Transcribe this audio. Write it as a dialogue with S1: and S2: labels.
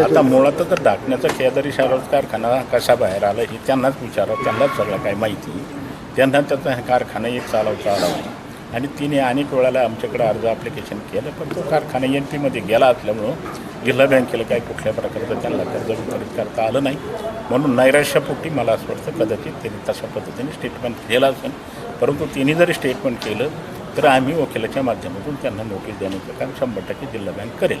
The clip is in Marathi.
S1: आता मुळात तर डाकण्याचा केदारी शहरात कारखाना कसा बाहेर आला हे त्यांनाच विचारा त्यांनाच सगळं काय माहिती. त्यांना त्याचा कारखाना एक चालवता आला नाही. आणि तिने अनेक वेळाला आमच्याकडे अर्ज ॲप्लिकेशन केलं पण तो कारखाना एन पीमध्ये गेला असल्यामुळं जिल्हा बँकेला काही कुठल्या प्रकारचं त्यांना कर्ज वितरित करता आलं नाही. म्हणून नैराश्यापोटी मला असं वाटतं कदाचित त्यांनी तशा पद्धतीने स्टेटमेंट केलं असेल. परंतु तिने जरी स्टेटमेंट केलं तर आम्ही वकिलाच्या माध्यमातून त्यांना नोटीस देण्याचं काम शंभर टक्के जिल्हा बँक करेल.